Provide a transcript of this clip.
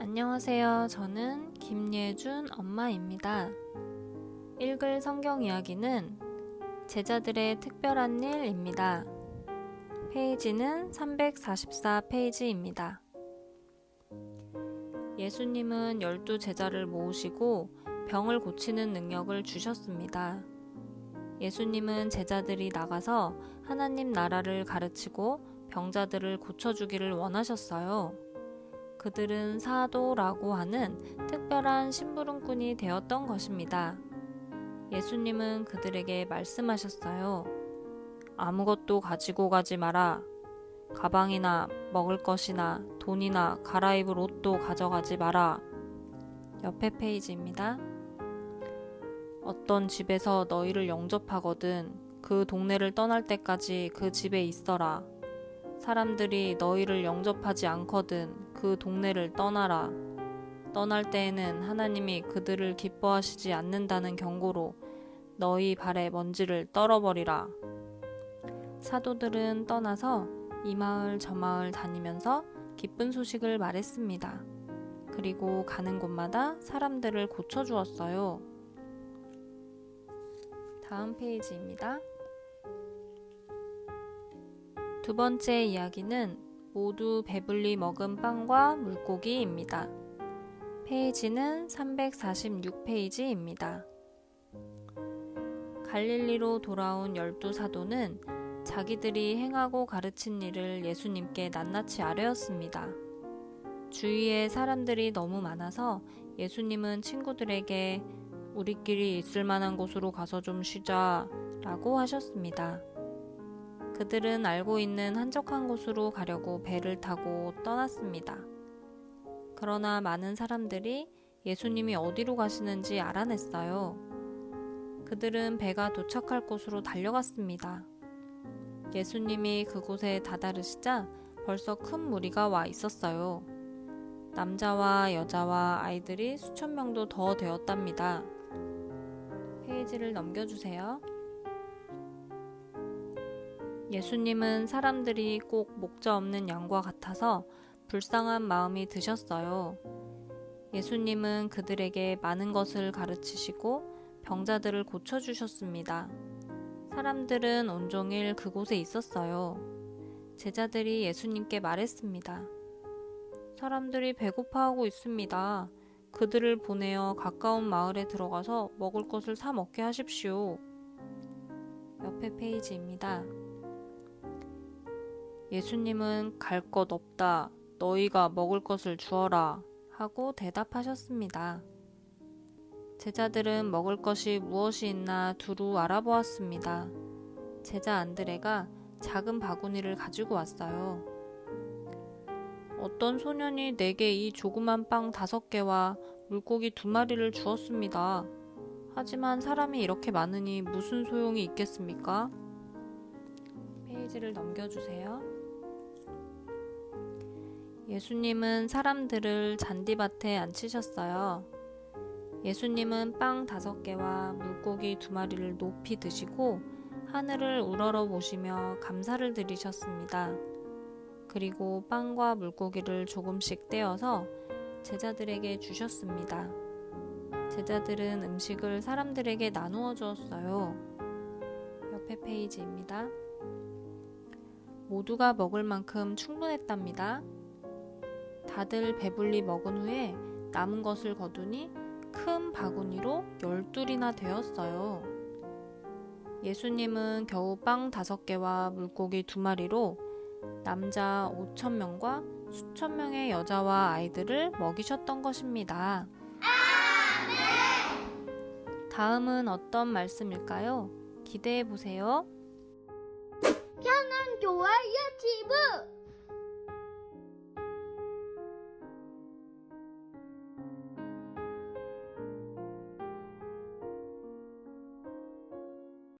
안녕하세요. 저는 김예준 엄마입니다. 읽을 성경 이야기는 제자들의 특별한 일입니다. 페이지는 344페이지입니다. 예수님은 열두 제자를 모으시고 병을 고치는 능력을 주셨습니다. 예수님은 제자들이 나가서 하나님 나라를 가르치고 병자들을 고쳐주기를 원하셨어요. 그들은 사도라고 하는 특별한 심부름꾼이 되었던 것입니다. 예수님은 그들에게 말씀하셨어요. 아무것도 가지고 가지 마라. 가방이나 먹을 것이나 돈이나 갈아입을 옷도 가져가지 마라. 옆에 페이지입니다. 어떤 집에서 너희를 영접하거든 그 동네를 떠날 때까지 그 집에 있어라. 사람들이 너희를 영접하지 않거든 그 동네를 떠나라. 떠날 때에는 하나님이 그들을 기뻐하시지 않는다는 경고로 너희 발에 먼지를 떨어버리라. 사도들은 떠나서 이 마을 저 마을 다니면서 기쁜 소식을 말했습니다. 그리고 가는 곳마다 사람들을 고쳐주었어요. 다음 페이지입니다. 두 번째 이야기는 모두 배불리 먹은 빵과 물고기입니다. 페이지는 346페이지입니다. 갈릴리로 돌아온 열두 사도는 자기들이 행하고 가르친 일을 예수님께 낱낱이 아뢰었습니다. 주위에 사람들이 너무 많아서 예수님은 친구들에게 우리끼리 있을 만한 곳으로 가서 좀 쉬자 라고 하셨습니다. 그들은 알고 있는 한적한 곳으로 가려고 배를 타고 떠났습니다. 그러나 많은 사람들이 예수님이 어디로 가시는지 알아냈어요. 그들은 배가 도착할 곳으로 달려갔습니다. 예수님이 그곳에 다다르시자 벌써 큰 무리가 와 있었어요. 남자와 여자와 아이들이 수천 명도 더 되었답니다. 페이지를 넘겨주세요. 예수님은 사람들이 꼭 목자 없는 양과 같아서 불쌍한 마음이 드셨어요. 예수님은 그들에게 많은 것을 가르치시고 병자들을 고쳐주셨습니다. 사람들은 온종일 그곳에 있었어요. 제자들이 예수님께 말했습니다. 사람들이 배고파하고 있습니다. 그들을 보내어 가까운 마을에 들어가서 먹을 것을 사 먹게 하십시오. 옆에 페이지입니다. 예수님은 갈 것 없다. 너희가 먹을 것을 주어라. 하고 대답하셨습니다. 제자들은 먹을 것이 무엇이 있나 두루 알아보았습니다. 제자 안드레가 작은 바구니를 가지고 왔어요. 어떤 소년이 내게 이 조그만 빵 다섯 개와 물고기 두 마리를 주었습니다. 하지만 사람이 이렇게 많으니 무슨 소용이 있겠습니까? 페이지를 넘겨주세요. 예수님은 사람들을 잔디밭에 앉히셨어요. 예수님은 빵 다섯 개와 물고기 두 마리를 높이 드시고 하늘을 우러러 보시며 감사를 드리셨습니다. 그리고 빵과 물고기를 조금씩 떼어서 제자들에게 주셨습니다. 제자들은 음식을 사람들에게 나누어 주었어요. 옆에 페이지입니다. 모두가 먹을 만큼 충분했답니다. 다들 배불리 먹은 후에 남은 것을 거두니 큰 바구니로 열둘이나 되었어요. 예수님은 겨우 빵 다섯 개와 물고기 두 마리로 남자 5천 명과 수천 명의 여자와 아이들을 먹이셨던 것입니다. 다음은 어떤 말씀일까요? 기대해 보세요. 교회 유튜브